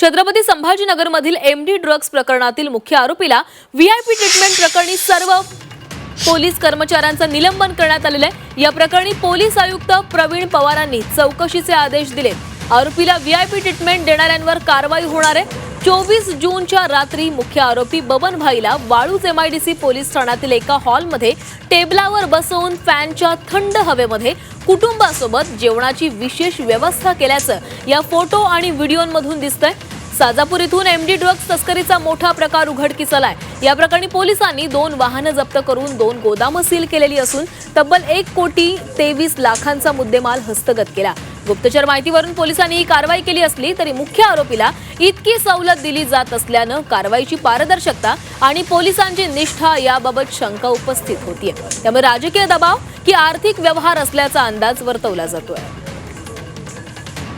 Chhatrapati संभाजीनगरमधील MD drugs प्रकरणातील मुख्य आरोपीला व्हीआयपी ट्रीटमेंट प्रकरणी सर्व पोलीस कर्मचाऱ्यांचं निलंबन करण्यात आलेलं आहे. या प्रकरणी पोलीस आयुक्त प्रवीण पवारांनी चौकशीचे आदेश दिले. आरोपीला व्हीआयपी ट्रीटमेंट देणाऱ्यांवर कारवाई होणार आहे. चोवीस जूनच्या रात्री मुख्य आरोपी बबन भाईला वाळूज एमआयडीसी पोलीस ठाण्यातील एका हॉलमध्ये टेबलावर बसवून फॅनच्या थंड हवेमध्ये कुटुंबासोबत जेवणाची विशेष व्यवस्था केल्याचं या फोटो आणि व्हिडिओमधून दिसतंय. साजापूर इथून एमडी ड्रग्ज तस्करीचा मोठा प्रकार उघडकीस आलाय. या प्रकरणी पोलिसांनी दोन वाहनं जप्त करून दोन गोदामं सील केलेली असून तब्बल एक कोटी तेवीस लाखांचा मुद्देमाल हस्तगत केला. गुप्तचर माहितीवरून पोलिसांनी ही कारवाई केली असली तरी मुख्य आरोपीला इतकी सवलत दिली जात असल्यानं कारवाईची पारदर्शकता आणि पोलिसांची निष्ठा याबाबत शंका उपस्थित होतीये. त्यामुळे राजकीय दबाव की आर्थिक व्यवहार असल्याचा अंदाज वर्तवला जातोय.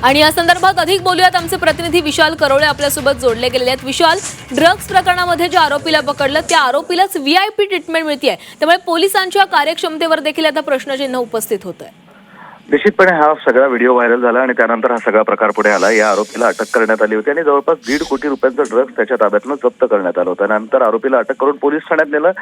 आणि या संदर्भात अधिक बोलूयात. आमचे प्रतिनिधी विशाल करोळे आपल्यासोबत जोडले गेलेले आहेत. विशाल ड्रग्ज प्रकरणामध्ये ज्या आरोपीला पकडलं त्या आरोपीलाच व्हीआयपी ट्रीटमेंट मिळते त्यामुळे पोलिसांच्या कार्यक्षमतेवर देखील आता प्रश्नचिन्ह उपस्थित होत आहे निश्चितपणे हा सगळा व्हिडिओ व्हायरल झाला आणि त्यानंतर हा सगळा प्रकार पुढे आला. या आरोपीला अटक करण्यात आली होती आणि जवळपास दीड कोटी रुपयांचं ड्रग्ज त्याच्या ताब्यातनं जप्त करण्यात आलं होतं. नंतर आरोपीला अटक करून पोलीस ठाण्यात नेलं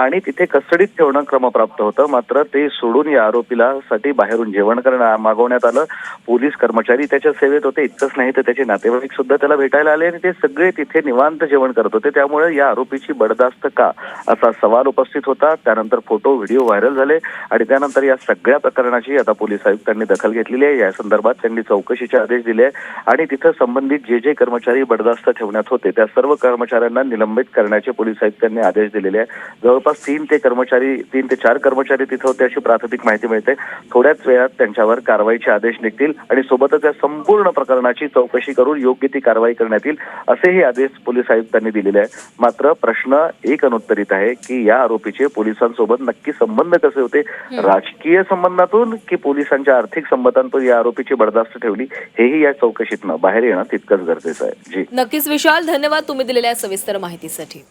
आणि तिथे कस्टडीत ठेवणं क्रमप्राप्त होतं. मात्र ते सोडून या आरोपीला साठी बाहेरून जेवण करणं मागवण्यात आलं. पोलीस कर्मचारी त्याच्या सेवेत होते. इतकंच नाही तर त्याचे नातेवाईक सुद्धा त्याला भेटायला आले आणि ते सगळे तिथे निवांत जेवण करत होते. त्यामुळे या आरोपीची बडदास्त का असा सवाल उपस्थित होता. त्यानंतर फोटो व्हिडिओ व्हायरल झाले आणि त्यानंतर या सगळ्या प्रकरणाची आता पोलीस आयुक्तांनी दखल घेतलेली आहे. या संदर्भात त्यांनी चौकशीचे आदेश दिले आहे आणि तिथं संबंधित जे जे कर्मचारी बडदास्त ठेवण्यात होते त्या सर्व कर्मचाऱ्यांना निलंबित करण्याचे पोलीस आयुक्तांनी आदेश दिलेले आहे जवळपास तीन ते कर्मचारी तीन ते चार कर्मचारी तिथं होते अशी प्राथमिक माहिती मिळते. थोड्याच वेळात त्यांच्यावर कारवाईचे आदेश निघतील आणि सोबतच या संपूर्ण प्रकरणाची चौकशी करून योग्य ती कारवाई करण्यात येईल असेही आदेश पोलीस आयुक्तांनी दिलेले आहे मात्र प्रश्न एक अनुत्तरित आहे की या आरोपीचे पोलिसांसोबत नक्की संबंध कसे होते? राजकीय संबंधातून की पोलिसांच्या आर्थिक संबंधांवर या आरोपीची बडदास्त ठेवली हेही या चौकशीतनं बाहेर येणं तितकंच गरजेचं आहे. जी. नक्कीच विशाल धन्यवाद तुम्ही दिलेल्या सविस्तर माहितीसाठी.